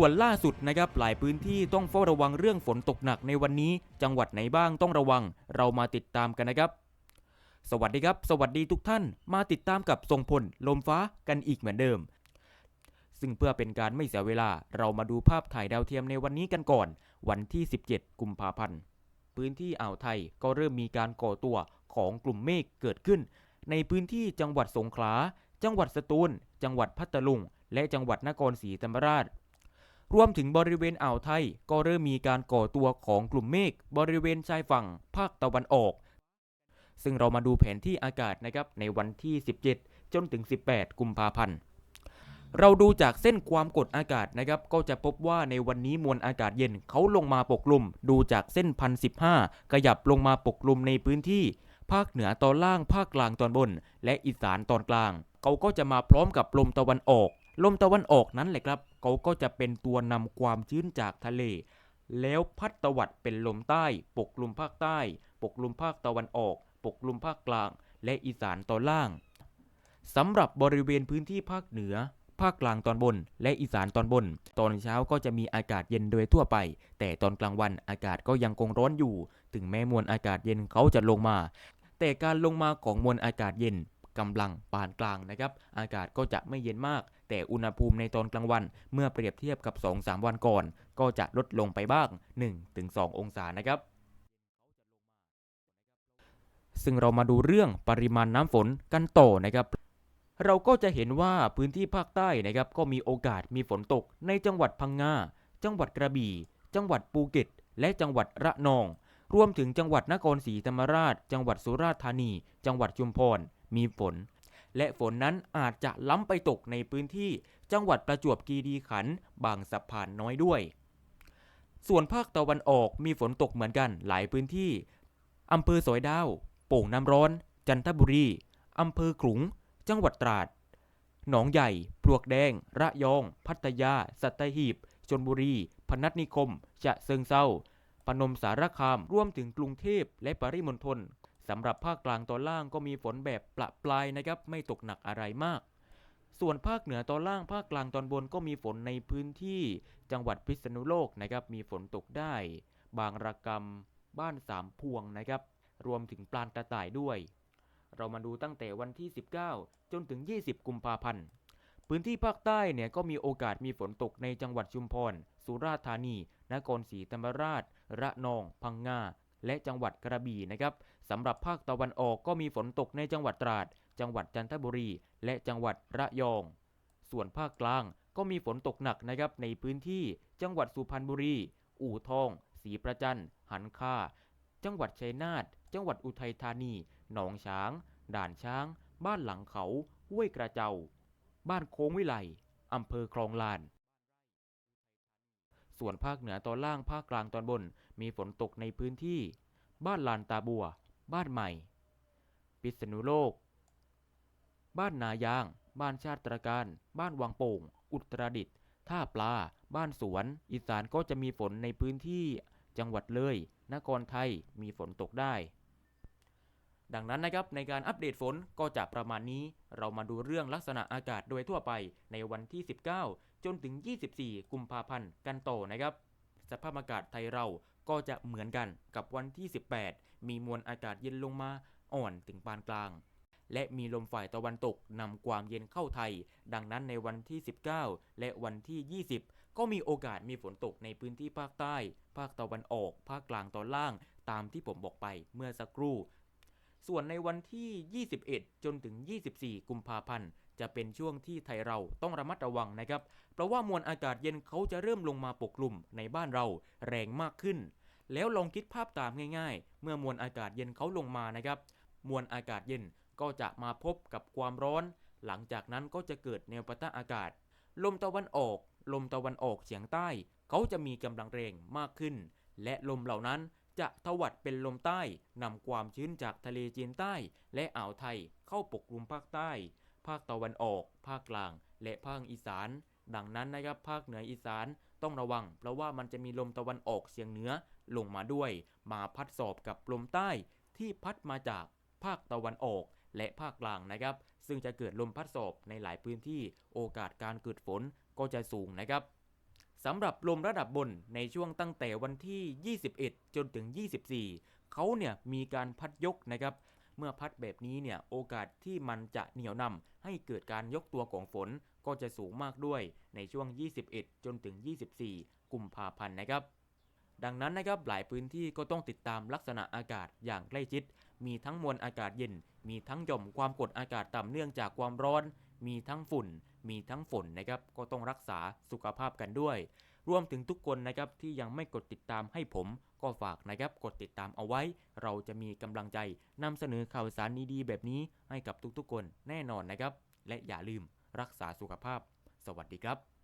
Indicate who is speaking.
Speaker 1: ด่วนล่าสุดนะครับหลายพื้นที่ต้องเฝ้าระวังเรื่องฝนตกหนักในวันนี้ จังหวัดไหนบ้างต้องระวัง เรามาติดตามกันนะครับ สวัสดีครับ สวัสดีทุกท่าน มาติดตามกับทรงพลลมฟ้ากันอีกเหมือนเดิม ซึ่งเพื่อเป็นการไม่เสียเวลา เรามาดูภาพถ่ายดาวเทียมในวันนี้กันก่อน วันที่ 17 กุมภาพันธ์พื้นที่อ่าวไทยก็เริ่มมีการก่อตัวของกลุ่มเมฆเกิดขึ้น ในพื้นที่จังหวัดสงขลา จังหวัดสตูล จังหวัดพัทลุง และจังหวัดนครศรีธรรมราช รวมถึงบริเวณอ่าวไทยก็เริ่มมีการก่อตัวของกลุ่มเมฆบริเวณชายฝั่งภาคตะวันออก ซึ่งเรามาดูแผนที่อากาศนะครับในวันที่ 17 จนถึง 18 กุมภาพันธ์เราดูจากเส้นความกดอากาศนะครับ ก็จะพบว่าในวันนี้มวลอากาศเย็นเขาลงมาปกคลุม ดูจากเส้นพันสิขยับลงมาปกคลุมในพื้นที่ ภาคเหนือตอนล่างภาคกลางตอนบน และอีสานตอนกลาง เขาก็จะมาพร้อมกับลมตะวันออก ลมตะวันออกนั้นแหละครับเขาก็จะเป็นตัวนำความชื้นจากทะเล แล้วพัดตะวัดเป็นลมใต้ ปกคลุมภาคใต้ ปกคลุมภาคตะวันออก ปกคลุมภาคกลาง และอีสานตอนล่างสำหรับบริเวณพื้นที่ภาคเหนือ ภาคกลางตอนบน และอีสานตอนบน ตอนเช้าก็จะมีอากาศเย็นโดยทั่วไป แต่ตอนกลางวันอากาศก็ยังคงร้อนอยู่ ถึงแม้มวลอากาศเย็นเขาจะลงมา แต่การลงมาของมวลอากาศเย็น กำลังปานกลางนะครับ อากาศก็จะไม่เย็นมาก แต่อุณหภูมิในตอนกลางวัน เมื่อเปรียบเทียบกับ 2-3 วันก่อน ก็จะลดลงไปบ้าง 1-2 องศานะครับซึ่งเรามาดูเรื่องปริมาณน้ำฝนกันต่อนะครับ เราก็จะเห็นว่าพื้นที่ภาคใต้นะครับ ก็มีโอกาสมีฝนตกในจังหวัดพังงา จังหวัดกระบี่ จังหวัดภูเก็ต และจังหวัดระนอง รวมถึงจังหวัดนครศรีธรรมราช จังหวัดสุราษฎร์ธานี จังหวัดชุมพร มีฝน และฝนนั้นอาจจะล้ำไปตกในพื้นที่จังหวัดประจวบคีรีขันธ์บางสะพานน้อยด้วย ส่วนภาคตะวันออกมีฝนตกเหมือนกันหลายพื้นที่อำเภอสอยดาว โป่งน้ำร้อน จันทบุรีอำเภอขลุง จังหวัดตราด หนองใหญ่ ปลวกแดง ระยอง พัทยา สัตหีบ ชนบุรี พนัสนิคมฉะเชิงเซาปนมสารคาม รวมถึงกรุงเทพและปริมณฑล สำหรับภาคกลางตอนล่างก็มีฝนแบบประปรายนะครับไม่ตกหนักอะไรมาก ส่วนภาคเหนือตอนล่างภาคกลางตอนบนก็มีฝนในพื้นที่จังหวัดพิษณุโลกนะครับมีฝนตกได้ บางระกำบ้านสามพวงนะครับรวมถึงปลานกระต่ายด้วย เรามาดูตั้งแต่วันที่ 19 จนถึง 20 กุมภาพันธ์พื้นที่ภาคใต้เนี่ยก็มีโอกาสมีฝนตกในจังหวัดชุมพร สุราษฎร์ธานี นครศรีธรรมราช ระนอง พังงา และจังหวัดกระบี่นะครับสำหรับภาคตะวันออกก็มีฝนตกในจังหวัดตราด จังหวัดจันทบุรี และจังหวัดระยอง ส่วนภาคกลางก็มีฝนตกหนักนะครับในพื้นที่จังหวัดสุพรรณบุรี อู่ทอง ศรีประจันหันคาจังหวัดชัยนาท จังหวัดอุทัยธานี หนองช้าง ด่านช้าง บ้านหลังเขา ห้วยกระเจ้าบ้านโค้งวิไลอำเภอคลองลาน ส่วนภาคเหนือตอนล่างภาคกลางตอนบน มีฝนตกในพื้นที่ บ้านลานตาบัว บ้านใหม่ พิษณุโลก บ้านนายาง บ้านชาติตรการ บ้านวังโป่ง อุตรดิตถ์ท่าปลา บ้านสวน อีสานก็จะมีฝนในพื้นที่จังหวัดเลย นครไทยมีฝนตกได้ ดังนั้นนะครับในการอัปเดตฝนก็จะประมาณนี้ เรามาดูเรื่องลักษณะอากาศโดยทั่วไปในวันที่ 19 จนถึง 24 กุมภาพันธ์กันต่อนะครับ สภาพอากาศไทยเราก็จะเหมือนกันกับวันที่ 18 มีมวลอากาศเย็นลงมาอ่อนถึงปานกลาง และมีลมฝ่ายตะวันตกนำความเย็นเข้าไทย ดังนั้นในวันที่ 19 และวันที่ 20 ก็มีโอกาสมีฝนตกในพื้นที่ภาคใต้ ภาคตะวันออก ภาคกลางตอนล่าง ตามที่ผมบอกไปเมื่อสักครู่ ส่วนในวันที่ 21 จนถึง 24 กุมภาพันธ์ จะเป็นช่วงที่ไทยเราต้องระมัดระวังนะครับ เพราะว่ามวลอากาศเย็นเขาจะเริ่มลงมาปกคลุมในบ้านเราแรงมากขึ้น แล้วลองคิดภาพตามง่าย ๆ เมื่อมวลอากาศเย็นเขาลงมานะครับ มวลอากาศเย็นก็จะมาพบกับความร้อน หลังจากนั้นก็จะเกิดแนวปะทะอากาศ ลมตะวันออก ลมตะวันออกเฉียงใต้ เขาจะมีกำลังแรงมากขึ้น และลมเหล่านั้น จะทวัดเป็นลมใต้นำความชื้นจากทะเลจีนใต้ และอ่าวไทยเข้าปกคลุมภาคใต้ ภาคตะวันออก ภาคกลาง และภาคอีสาน ดังนั้นนะครับภาคเหนืออีสานต้องระวัง เพราะว่ามันจะมีลมตะวันออกเฉียงเหนือลงมาด้วย มาพัดสอบกับลมใต้ที่พัดมาจากภาคตะวันออกและภาคกลางนะครับ ซึ่งจะเกิดลมพัดสอบในหลายพื้นที่โอกาสการเกิดฝนก็จะสูงนะครับ สำหรับลมระดับบนในช่วงตั้งแต่วันที่ 21 จนถึง 24 เขาเนี่ยมีการพัดยกนะครับ เมื่อพัดแบบนี้เนี่ยโอกาสที่มันจะเหนี่ยวนำให้เกิดการยกตัวของฝนก็จะสูงมากด้วยในช่วง 21 จนถึง 24 กุมภาพันธ์นะครับ ดังนั้นนะครับหลายพื้นที่ก็ต้องติดตามลักษณะอากาศอย่างใกล้ชิด มีทั้งมวลอากาศเย็น มีทั้งหย่อมความกดอากาศต่ำเนื่องจากความร้อน มีทั้งฝุ่น มีทั้งฝนนะครับก็ต้องรักษาสุขภาพกันด้วย รวมถึงทุกคนนะครับที่ยังไม่กดติดตามให้ผมก็ฝากนะครับกดติดตามเอาไว้ เราจะมีกำลังใจนำเสนอข่าวสารดีๆแบบนี้ให้กับทุกๆคนแน่นอนนะครับ และอย่าลืมรักษาสุขภาพ สวัสดีครับ